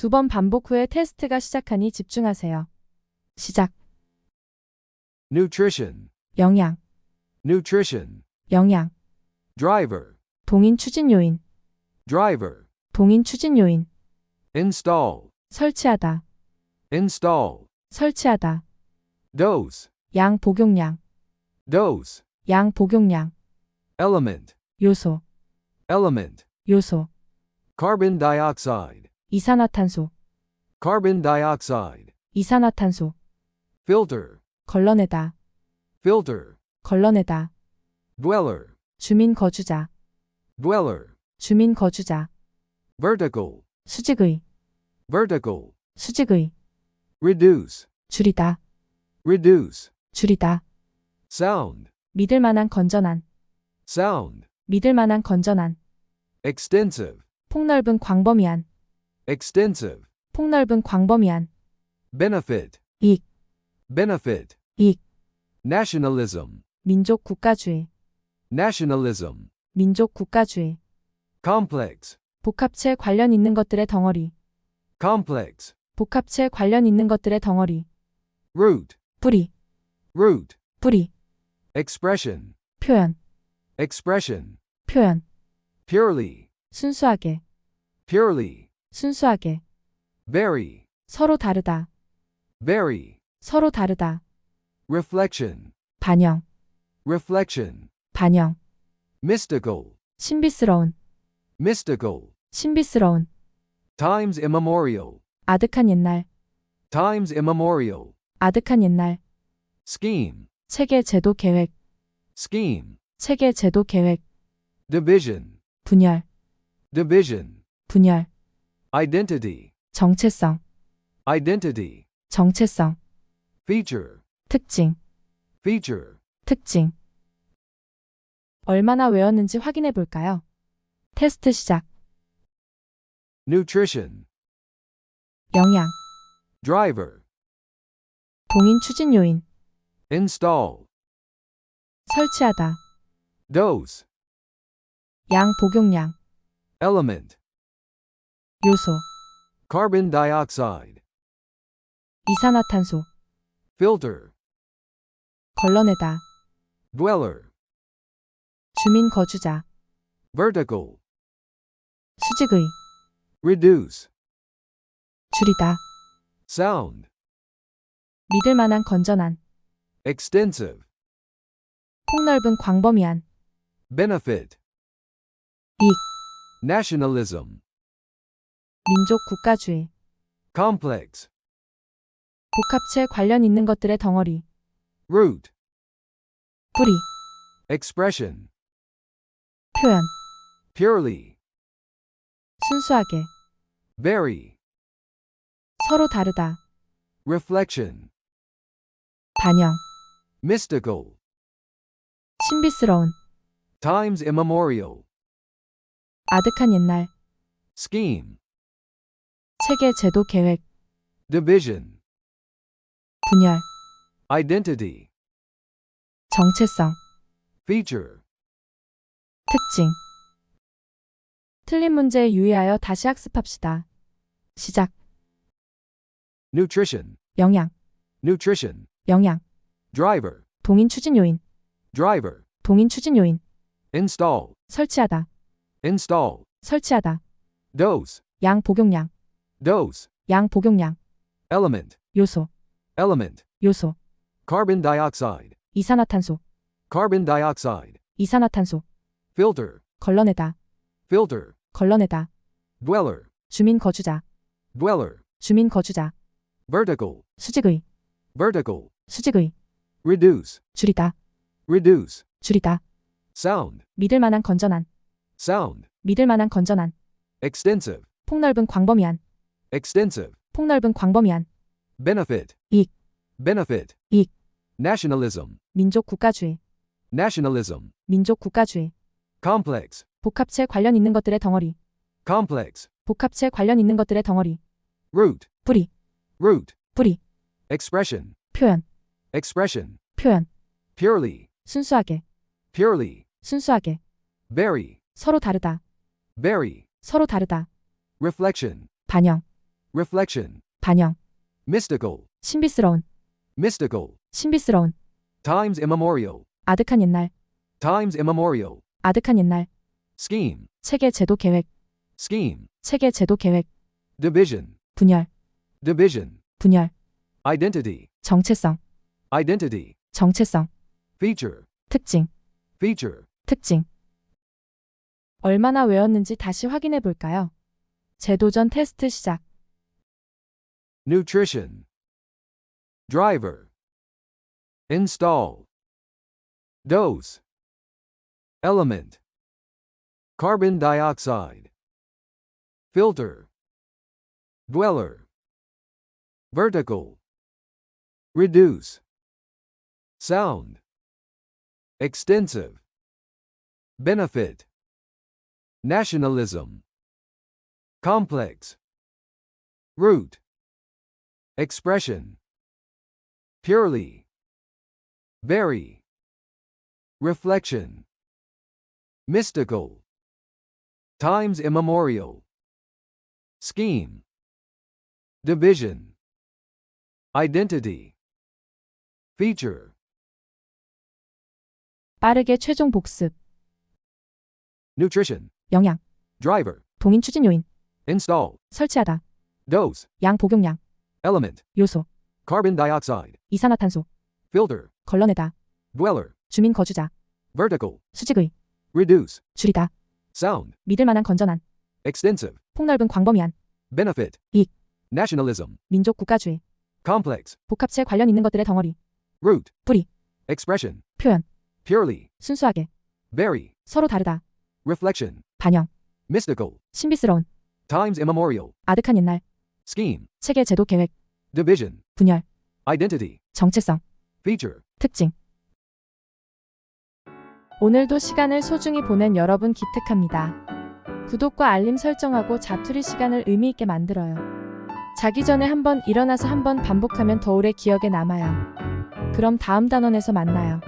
두 번 반복 후에 테스트가 시작하니 집중하세요. 시작. nutrition, 영양, nutrition, 영양. driver, 동인 추진 요인, driver, 동인 추진 요인. install, 설치하다, install, 설치하다. dose, 양 복용량, dose, 양 복용량. element, 요소, element, 요소. carbon dioxide, 이산화탄소, carbon dioxide, 이산화탄소. filter, 걸러내다, filter, 걸러내다. dweller, 주민 거주자, dweller, 주민 거주자. vertical, 수직의, vertical, 수직의. reduce, 줄이다, reduce, 줄이다. sound, 믿을 만한 건전한, sound, 믿을 만한 건전한. extensive, 폭넓은 광범위한, extensive, 폭넓은 광범위한. benefit, 이익, benefit, 이익. nationalism, 민족 국가주의, nationalism, 민족 국가주의. complex, 복합체 관련 있는 것들의 덩어리, complex, 복합체 관련 있는 것들의 덩어리. root, 뿌리, root, 뿌리. expression, 표현, expression, 표현. purely, 순수하게, purely, 순수하게. very, 서로 다르다, very, 서로 다르다. reflection, 반영, reflection, 반영. mystical, 신비스러운, mystical, 신비스러운. times immemorial, 아득한 옛날, times immemorial, 아득한 옛날. scheme, 체계 제도 계획, scheme, 체계 제도 계획. division, 분열, division, 분열. Identity, 정체성, identity, 정체성. feature, 특징, feature, 특징. 얼마나 외웠는지 확인해 볼까요? 테스트 시작. nutrition, 영양, driver, 동인 추진 요인, install, 설치하다, dose, 양 복용량, element, 요소, carbon dioxide, 이산화탄소, filter, 걸러내다, dweller, 주민 거주자, vertical, 수직의, reduce, 줄이다, sound, 믿을 만한 건전한, extensive, 폭넓은 광범위한, benefit, 이익, nationalism, 민족 국가주의, complex, 복합체 관련 있는 것들의 덩어리, root, 뿌리, expression, 표현, purely, 순수하게, very, 서로 다르다, reflection, 반영, mystical, 신비스러운, times immemorial, 아득한 옛날, scheme, 체계 제도 계획, division, 분열, identity, 정체성, feature, 특징. 틀린 문제에 유의하여 다시 학습합시다. 시작. nutrition, 영양, nutrition, 영양. driver, 동인 추진 요인, driver, 동인 추진 요인. install, 설치하다, install, 설치하다. dose, 양 복용량, dose, 양 복용량. element, 요소, element, 요소. carbon dioxide, 이산화탄소, carbon dioxide, 이산화탄소. filter, 걸러내다, filter, 걸러내다. dweller, 주민 거주자, dweller, 주민 거주자. vertical, 수직의, vertical, 수직의. reduce, 줄이다, reduce, 줄이다. sound, 믿을 만한 건전한, sound, 믿을 만한 건전한. extensive, 폭넓은 광범위한, extensive, 폭넓은 광범위한. benefit, 이익, benefit, 이익. nationalism, 민족 국가주의, nationalism, 민족 국가주의. complex, 복합체 관련 있는 것들의 덩어리, complex, 복합체 관련 있는 것들의 덩어리. root, 뿌리, root, 뿌리. expression, 표현, expression, 표현. purely, 순수하게, purely, 순수하게. very, 서로 다르다, very, 서로 다르다. reflection, 반영, reflection, 반영, mystical, 신비스러운, mystical, 신비스러운, times immemorial, 아득한 옛날, times immemorial, 아득한 옛날, scheme, 체계 제도 계획, scheme, 체계 제도 계획, division, 분열, division, 분열, identity, 정체성, identity, 정체성, feature, 특징, feature, 특징. 얼마나 외웠는지 다시 확인해 볼까요? 재도전 테스트 시작. Nutrition, driver, install, dose, element, carbon dioxide, filter, dweller, vertical, reduce, sound, extensive, benefit, nationalism, complex, root, expression, purely, very, reflection, mystical, times immemorial, scheme, division, identity, feature, 빠르게 최종 복습. nutrition, 영양, driver, 동인 추진 요인, install, 설치하다, dose, 양 복용량, Element, 요소, carbon dioxide, 이산화탄소, filter, 걸러내다, dweller, 주민 거주자, vertical, 수직의, reduce, 줄이다, sound, 믿을 만한 건전한, extensive, 폭넓은 광범위한, benefit, 이익, nationalism, 민족 국가주의, complex, 복합체 관련 있는 것들의 덩어리, root, 뿌리, expression, 표현, purely, 순수하게, very, 서로 다르다, reflection, 반영, mystical, 신비스러운, times immemorial, 아득한 옛날, scheme, 체계 제도 계획, division, 분열, identity, 정체성, feature. 특징. 오늘도 시간을 소중히 보낸 여러분 기특합니다. 구독과 알림 설정하고 자투리 시간을 의미 있게 만들어요. 자기 전에 한번 일어나서 한번 반복하면 더 오래 기억에 남아요. 그럼 다음 단원에서 만나요.